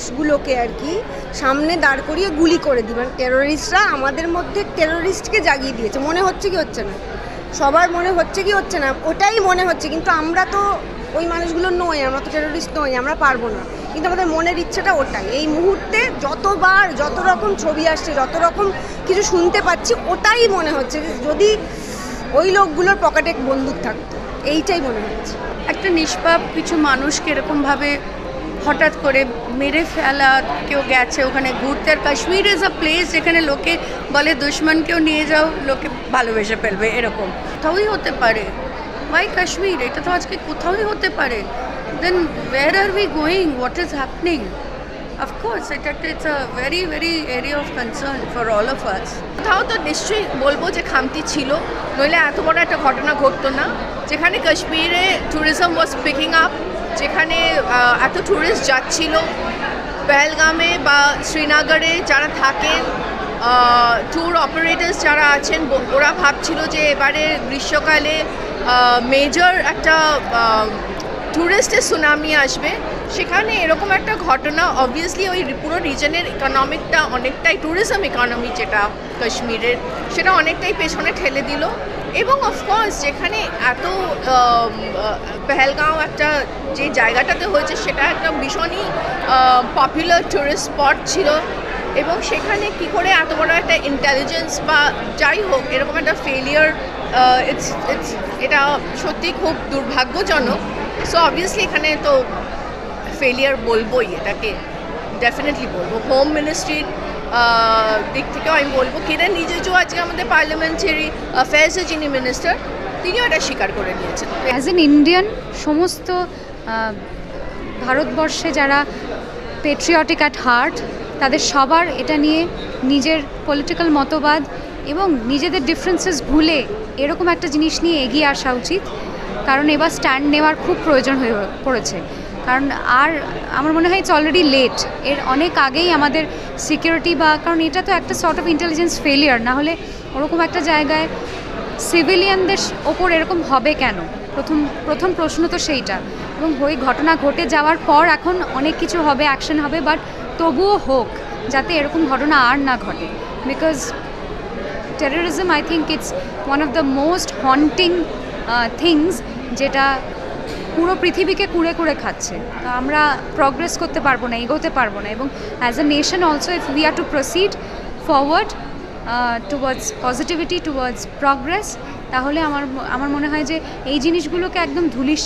মানুষগুলোকে আর কি সামনে দাঁড় করিয়ে গুলি করে দিই মানে টেরোরিস্টরা আমাদের মধ্যে টেরোরিস্টকে জাগিয়ে দিয়েছে। মনে হচ্ছে কি হচ্ছে না? সবার মনে হচ্ছে কি হচ্ছে না? ওটাই মনে হচ্ছে। কিন্তু আমরা তো ওই মানুষগুলো নই, আমরা তো টেরোরিস্ট নই, আমরা পারব না। কিন্তু আমাদের মনের ইচ্ছাটা ওটাই। এই মুহূর্তে যতবার যত রকম ছবি আসছে, যত রকম কিছু শুনতে পাচ্ছি, ওটাই মনে হচ্ছে যদি ওই লোকগুলোর পকেটে বন্দুক থাকতো। এইটাই মনে হচ্ছে। একটা নিষ্পাপ কিছু মানুষকে এরকমভাবে হঠাৎ করে মেরে ফেলা, কেউ গেছে ওখানে ঘুরতে। আর কাশ্মীর ইজ আ প্লেস যেখানে লোকে বলে, দুশ্মনকেও নিয়ে যাও, লোকে ভালোবেসে ফেলবে, এরকম। কোথাওই হতে পারে। ওয়াই কাশ্মীর? এটা তো আজকে কোথাওই হতে পারে। Then where are we going what is happening of course এটা একটা it's a very very area of concern for all of us কোথাও তো নিশ্চয়ই বলব যে খামতি ছিল, নইলে এত বড় একটা ঘটনা ঘটতো না। যেখানে কাশ্মীরে ট্যুরিজম ওয়াজ পিকিং আপ যেখানে এত ট্যুরিস্ট যাচ্ছিল, পেহেলগামে বা শ্রীনগরে যারা থাকেন ট্যুর অপারেটার্স যারা আছেন ওরা ভাবছিল যে এবারে গ্রীষ্মকালে মেজর একটা ট্যুরিস্টের সুনামি আসবে, সেখানে এরকম একটা ঘটনা অবভিয়াসলি ওই পুরো রিজনের ইকোনমিকটা অনেকটাই ট্যুরিজম ইকোনমি যেটা কাশ্মীরের, সেটা অনেকটাই পেছনে ঠেলে দিল। এবং অফকোর্স যেখানে এত পেহেলগাঁও একটা যে জায়গাটাতে হয়েছে, সেটা একটা ভীষণই পপুলার ট্যুরিস্ট স্পট ছিল। এবং সেখানে কি করে এত বড় একটা ইন্টেলিজেন্স বা যাই হোক, এরকম একটা ফেলিয়ার ইটস ইটস এটা সত্যি খুব দুর্ভাগ্যজনক। সো অবভিয়াসলি এখানে তো ফেলিয়ার বলবোই, এটাকে ডেফিনেটলি বলব। হোম মিনিস্ট্রির দিক থেকেও আমি বলব কিরেন রিজিজু আজকে আমাদের পার্লামেন্টারি অ্যাফেয়ার্সের যিনি মিনিস্টার তিনিও এটা স্বীকার করে নিয়েছেন। অ্যাজ এন ইন্ডিয়ান সমস্ত ভারতবর্ষে যারা পেট্রিয়টিক অ্যাট হার্ট তাদের সবার এটা নিয়ে নিজের পলিটিক্যাল মতবাদ এবং নিজেদের ডিফারেন্সেস ভুলে এরকম একটা জিনিস নিয়ে এগিয়ে আসা উচিত। কারণ এবার স্ট্যান্ড নেওয়ার খুব প্রয়োজন হয়ে পড়েছে। কারণ আর আমার মনে হয় ইটস অলরেডি লেট এর অনেক আগেই আমাদের সিকিউরিটি বা, কারণ এটা তো একটা সর্ট অফ ইন্টেলিজেন্স ফেলিয়ার না হলে ওরকম একটা জায়গায় সিভিলিয়ানদের ওপর এরকম হবে কেন? প্রথম প্রথম প্রশ্ন তো সেইটা। এবং ওই ঘটনা ঘটে যাওয়ার পর এখন অনেক কিছু হবে অ্যাকশন হবে বাট তবুও হোক, যাতে এরকম ঘটনা আর না ঘটে। Because terrorism I think it's one of the most haunting things যেটা পুরো পৃথিবীকে কুড়ে কুড়ে খাচ্ছে। তো আমরা প্রগ্রেস করতে পারব না, এগোতে পারব না এবং as a nation also if we are to proceed forward towards positivity towards progress তাহলে আমার আমার মনে হয় যে এই জিনিসগুলোকে একদম ধুলিস